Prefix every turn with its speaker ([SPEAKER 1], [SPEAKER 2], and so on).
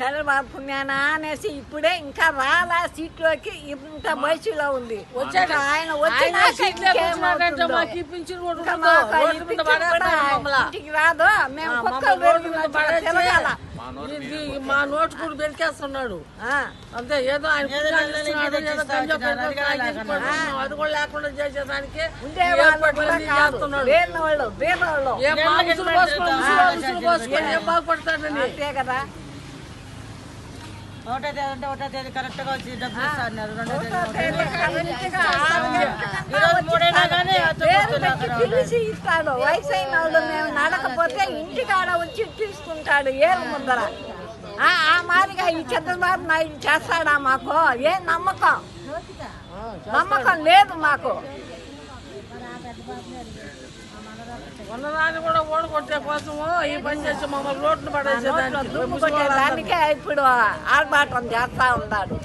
[SPEAKER 1] చంద్రబాబు పుణ్యానా అనేసి ఇప్పుడే ఇంకా రాలా సీట్లోకి ఇంత వయసులో ఉంది.
[SPEAKER 2] వచ్చాక
[SPEAKER 1] ఆయన ఇంటికి రాదు. మేము
[SPEAKER 2] మా నోటు కూడా పెరికేస్తున్నాడు అంతే ఏదో ఆయన. అది కూడా లేకుండా చేసేదానికి ఏం బాగుపడతాడని?
[SPEAKER 1] అంతే కదా.
[SPEAKER 3] ఒకటో తేదీ అంటే ఒకటో తేదీ కరెక్ట్గా వచ్చి డబ్బులు రెండో తేదీ ఈరోజు మూడైనా కానీ
[SPEAKER 1] పిలిచి ఇస్తాడు. వయసు అయిన వాళ్ళు మేము నడకపోతే ఇంటికాడ వచ్చి తీసుకుంటాడు ఏరు ముందర. ఆ ఆ మాదిరిగా ఈ చంద్రబాబు నాయుడు చేస్తాడా మాకు? ఏ నమ్మకం? నమ్మకం లేదు మాకు.
[SPEAKER 2] ఉన్నదాన్ని కూడా ఓడగొట్టే కోసము ఈ పని చేసి మమ్మల్ని రోడ్లు పడేసేదానికి
[SPEAKER 1] దానికే ఇప్పుడు ఆర్భాటం చేస్తా ఉన్నాడు.